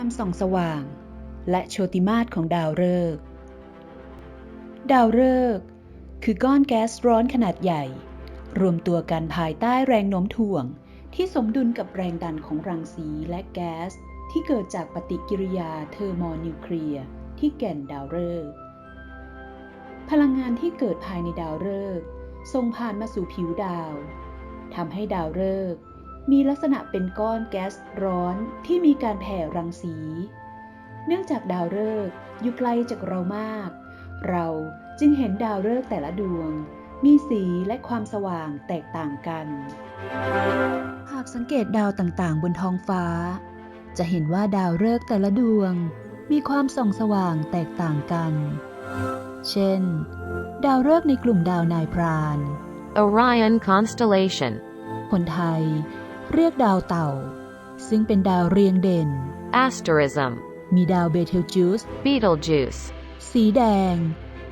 ความส่องสว่าง และโชติมาศของดาวฤกษ์ดาวฤกษ์คือก้อนแก๊สร้อนขนาดใหญ่ รวมตัวกันภายใต้แรงโน้มถ่วงที่สมดุลกับแรงดันของรังสีและแก๊สที่เกิดจากปฏิกิริยาเทอร์โมนิวเคลียร์ที่แก่นดาวฤกษ์พลังงานที่เกิดภายในดาวฤกษ์ส่งผ่านมาสู่ผิวดาวทำให้ดาวฤกษ์ มีลักษณะเป็นก้อนแก๊สร้อนที่มีการแผ่รังสี เนื่องจากดาวฤกษ์อยู่ไกลจากเรามาก เราจึงเห็นดาวฤกษ์แต่ละดวง มีสีและความสว่างแตกต่างกัน หากสังเกตดาวต่างๆ บนท้องฟ้า จะเห็นว่าดาวฤกษ์แต่ละดวง มีความส่องสว่างแตกต่างกัน เช่น ดาวฤกษ์ในกลุ่มดาวนายพราน Orion constellation, คนไทย เรียกดาวเต่า ซึ่งเป็นดาวเรียงเด่น asterism, มีดาวเบเทลจูส Betelgeuse, สีแดง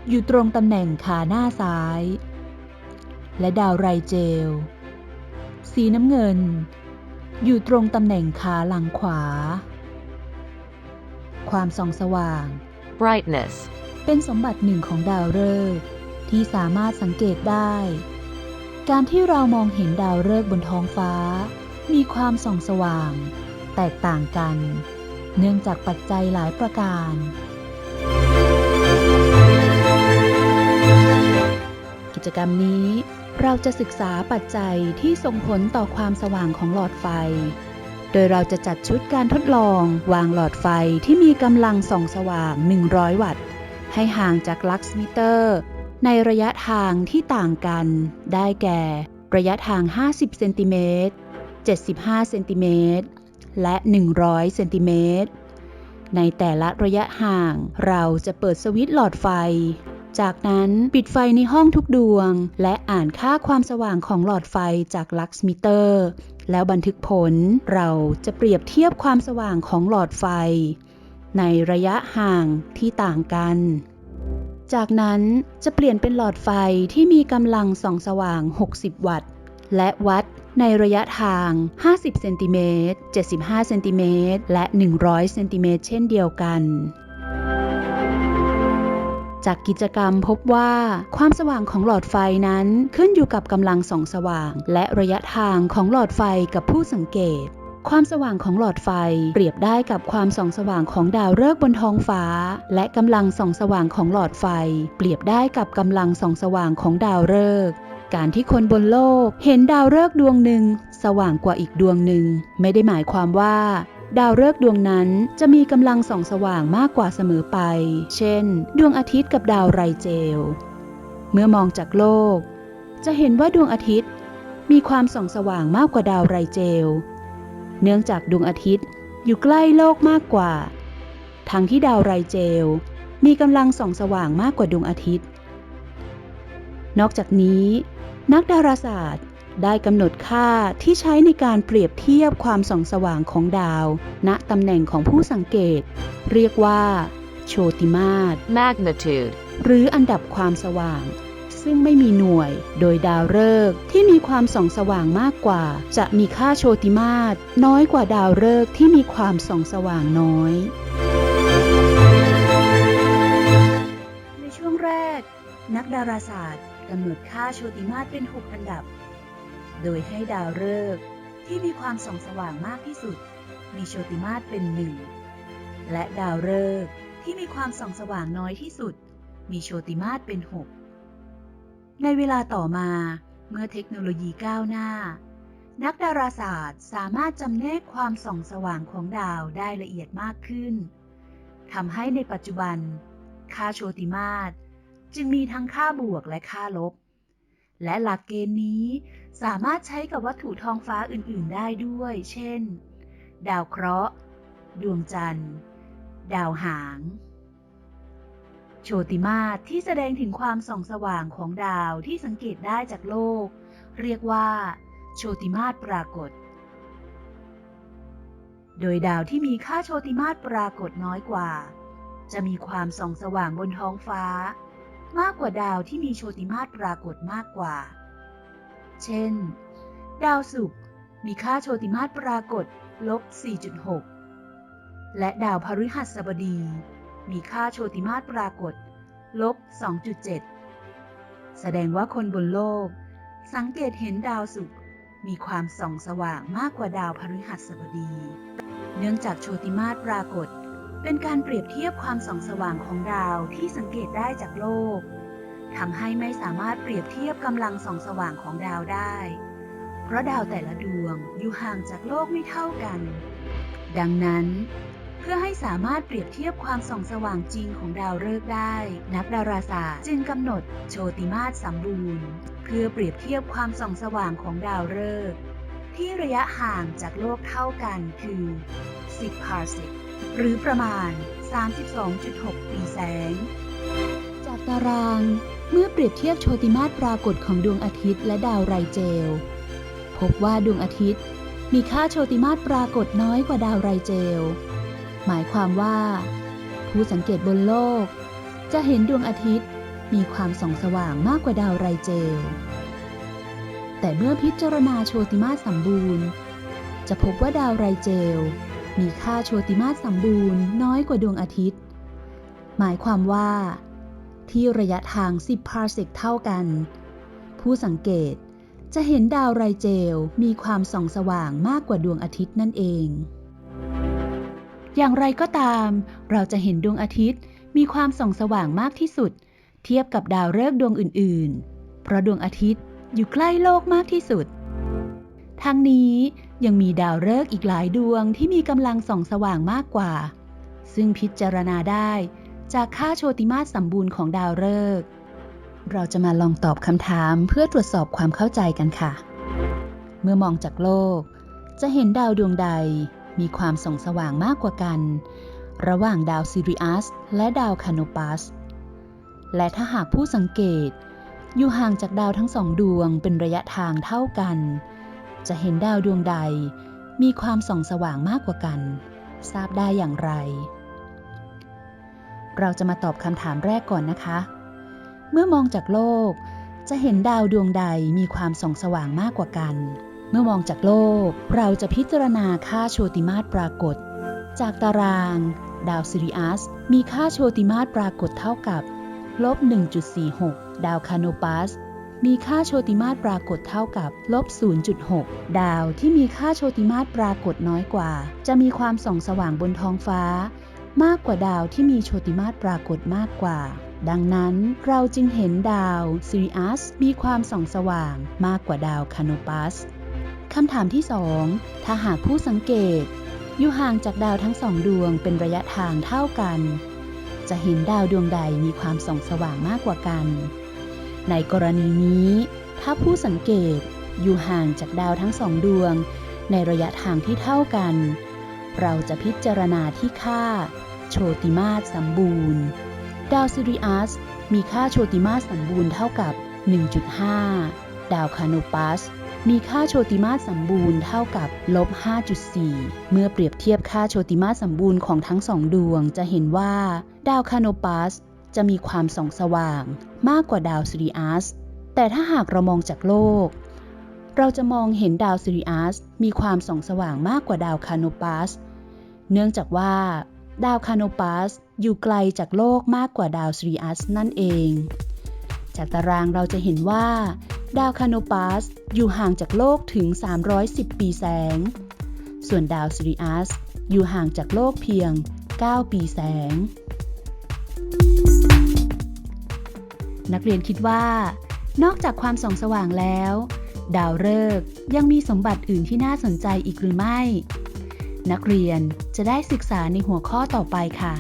อยู่ตรงตำแหน่งขาหน้าซ้าย และดาวไรเจล สีน้ำเงิน อยู่ตรงตำแหน่งขาหลังขวา ความส่องสว่าง brightness, เป็นสมบัติหนึ่งของดาวฤกษ์ที่สามารถสังเกตได้ การที่เรามองเห็นดาวฤกษ์บนท้องฟ้า มีความส่องสว่าง แตกต่างกัน เนื่องจากปัจจัยหลายประการ กิจกรรมนี้เราจะศึกษาปัจจัยที่ส่งผลต่อความสว่างของหลอดไฟ โดยเราจะจัดชุดการทดลองวางหลอดไฟที่มีกำลังส่องสว่าง 100 วัตต์ ให้ห่างจากลักซ์มิเตอร์ ในระยะทางที่ต่างกัน ได้แก่ ระยะทาง 50 เซนติเมตร 75 เซนติเมตร และ 100 เซนติเมตร ในแต่ละระยะห่างเราจะเปิดสวิตช์หลอดไฟ จากนั้นปิดไฟในห้องทุกดวง และอ่านค่าความสว่างของหลอดไฟจากลักซ์มิเตอร์ แล้วบันทึกผล เราจะเปรียบเทียบความสว่างของหลอดไฟ ในระยะห่างที่ต่างกันจากนั้นจะเปลี่ยนเป็นหลอดไฟที่มีกำลังส่องสว่าง 60 วัตต์ และวัด ในระยะทาง 50 เซนติเมตร 75 เซนติเมตร และ 100 เซนติเมตร เช่นเดียวกันจากกิจกรรมพบว่าความสว่างของหลอดไฟนั้นขึ้นอยู่กับกำลังส่องสว่าง และระยะทางของหลอดไฟกับผู้สังเกต ความสว่างของหลอดไฟเปรียบได้กับความส่องสว่างของดาวฤกษ์บนท้องฟ้า และกำลังส่องสว่างของหลอดไฟ เปรียบได้กับกำลังส่องสว่างของดาวฤกษ์ การที่คนบนโลกเห็นดาวฤกษ์ดวงหนึ่ง สว่างกว่าอีกดวงหนึ่ง ไม่ได้หมายความว่า ดาวฤกษ์ดวงนั้นจะมีกำลังส่องสว่างมากกว่าเสมอไป เช่น ดวงอาทิตย์กับดาวไรเจล เมื่อมองจากโลก จะเห็นว่าดวงอาทิตย์ มีความส่องสว่างมากกว่าดาวไรเจล เนื่องจากดวงอาทิตย์อยู่ใกล้โลกมากกว่า ทั้งที่ดาวไรเจล มีกำลังส่องสว่างมากกว่าดวงอาทิตย์นอกจากนี้ นักดาราศาสตร์ได้กำหนดค่าที่ใช้ในการเปรียบเทียบความส่องสว่างของดาว ณตำแหน่งของผู้สังเกต เรียกว่า โชติมาศ magnitude, หรืออันดับความสว่าง ซึ่งไม่มีหน่วยโดยดาวฤกษ์ที่มีความส่องสว่างมากกว่า จะมีค่าโชติมาศน้อยกว่าดาวฤกษ์ที่มีความส่องสว่างน้อย ในช่วงแรก นักดาราศาสตร์ กำหนดค่าโชติมาศเป็น 6 อันดับ โดยให้ดาวฤกษ์ที่มีความส่องสว่างมากที่สุด มีโชติมาศเป็นหนึ่งและดาวฤกษ์ที่มีความส่องสว่างน้อยที่สุด มีโชติมาศเป็น 6 ในเวลาต่อมาเมื่อเทคโนโลยีก้าวหน้า นักดาราศาสตร์สามารถจำแนกความส่องสว่างของดาวได้ละเอียดมากขึ้นทำให้ในปัจจุบัน ค่าโชติมาศ จึงมีทั้งค่าบวกและค่าลบ และหลักเกณฑ์นี้สามารถใช้กับวัตถุทองฟ้าอื่น ๆ ได้ด้วย เช่น ดาวเคราะห์ ดวงจันทร์ ดาวหาง โชติมาศที่แสดงถึงความส่องสว่างของดาวที่สังเกตได้จากโลก เรียกว่าโชติมาศปรากฏ โดยดาวที่มีค่าโชติมาศปรากฏน้อยกว่า จะมีความส่องสว่างบนท้องฟ้า มากกว่าดาวที่มีโชติมาศปรากฏมากกว่า เช่น ดาวศุกร์มีค่าโชติมาศปรากฏลบ 4.6 และดาวพฤหัสบดี มีค่าโชติมาตรปรากฏลบ 2.7 แสดงว่าคนบนโลก สังเกตเห็นดาวศุกร์มีความส่องสว่างมากกว่าดาวพฤหัสบดี เนื่องจากโชติมาตรปรากฏ เป็นการเปรียบเทียบความส่องสว่างของดาวที่สังเกตได้จากโลกทำให้ไม่สามารถเปรียบเทียบกำลังส่องสว่างของดาวได้ เพราะดาวแต่ละดวงอยู่ห่างจากโลกไม่เท่ากัน ดังนั้น เพื่อให้สามารถเปรียบเทียบความส่องสว่างจริงของดาวฤกษ์ได้ นักดาราศาสตร์จึงกำหนดโชติมาตรสมบูรณ์ เพื่อเปรียบเทียบความส่องสว่างของดาวฤกษ์ที่ระยะห่างจากโลกเท่ากันคือ 10พาร์เซก หรือประมาณ 32.6 ปีแสง จากตารางเมื่อเปรียบเทียบโชติมาตรปรากฏของดวงอาทิตย์และดาวไรเจล พบว่าดวงอาทิตย์มีค่าโชติมาตรปรากฏน้อยกว่าดาวไรเจล หมายความว่า ผู้สังเกตบนโลก จะเห็นดวงอาทิตย์มีความส่องสว่างมากกว่าดาวไรเจล แต่เมื่อพิจารณาโชติมาตรสมบูรณ์ จะพบว่าดาวไรเจล มีค่าโชติมาตรสมบูรณ์น้อยกว่าดวงอาทิตย์ หมายความว่า ที่ระยะทาง 10 พาร์เซกเท่ากัน ผู้สังเกตจะเห็นดาวไรเจลมีความส่องสว่างมากกว่าดวงอาทิตย์นั่นเอง อย่างไรก็ตาม เราจะเห็นดวงอาทิตย์มีความส่องสว่างมากที่สุด เทียบกับดาวฤกษ์ดวงอื่น ๆ เพราะดวงอาทิตย์อยู่ใกล้โลกมากที่สุด ทั้งนี้ ยังมีดาวฤกษ์อีกหลายดวงที่มีกำลังส่องสว่างมากกว่า ซึ่งพิจารณาได้จากค่าโชติมาตรสมบูรณ์ของดาวฤกษ์เราจะมาลองตอบคำถามเพื่อตรวจสอบความเข้าใจกันค่ะ เมื่อมองจากโลก จะเห็นดาวดวงใดมีความส่องสว่างมากกว่ากัน ระหว่างดาวซิริอัสและดาวคาโนปัส และถ้าหากผู้สังเกต อยู่ห่างจากดาวทั้งสองดวงเป็นระยะทางเท่ากัน จะเห็นดาวดวงใด มีความส่องสว่างมากกว่ากัน ทราบได้อย่างไร เราจะมาตอบคำถามแรกก่อนนะคะ เมื่อมองจากโลก จะเห็นดาวดวงใดมีความส่องสว่างมากกว่ากัน เมื่อมองจากโลก เราจะพิจารณาค่าโชติมาตรปรากฏ จากตาราง ดาวซิริอัสมีค่าโชติมาตรปรากฏเท่ากับลบ1.46 ดาวคาโนปัส มีค่าโชติมาตรปรากฏเท่ากับลบ 0.6 ดาวที่มีค่าโชติมาตรปรากฏน้อยกว่า จะมีความส่องสว่างบนท้องฟ้า มากกว่าดาวที่มีโชติมาตรปรากฏมากกว่า ดังนั้นเราจึงเห็นดาวซิริอัสมีความส่องสว่างมากกว่าดาวคาโนปัสคำถามที่ 2 ถ้าหากผู้สังเกต อยู่ห่างจากดาวทั้งสองดวงเป็นระยะทางเท่ากัน จะเห็นดาวดวงใดมีความส่องสว่างมากกว่ากัน ในกรณีนี้ ถ้าผู้สังเกตอยู่ห่างจากดาวทั้งสองดวง ในระยะทางที่เท่ากัน เราจะพิจารณาที่ค่า โชติมาตรสมบูรณ์ ดาวซิริอัสมีค่าโชติมาตรสมบูรณ์เท่ากับ 1.5 ดาวคาโนปัสมีค่าโชติมาตรสมบูรณ์เท่ากับลบ 5.4 เมื่อเปรียบเทียบค่าโชติมาตรสมบูรณ์ของทั้งสองดวงจะเห็นว่า ดาวคาโนปัส จะมีความส่องสว่างมากกว่าดาวซิริอัส แต่ถ้าหากเรามองจากโลก เราจะมองเห็นดาวซิริอัสมีความส่องสว่างมากกว่าดาวคาโนปัส เนื่องจากว่า ดาวคาโนปัสอยู่ไกลจากโลกมากกว่าดาวซิริอัสนั่นเอง จากตารางเราจะเห็นว่า ดาวคาโนปัสอยู่ห่างจากโลกถึง 310 ปีแสง ส่วนดาวซิริอัสอยู่ห่างจากโลกเพียง 9 ปีแสง นักเรียนคิดว่า นอกจากความส่องสว่างแล้ว ดาวฤกษ์ยังมีสมบัติอื่นที่น่าสนใจอีกหรือไม่ นักเรียนจะได้ศึกษาในหัวข้อต่อไปค่ะ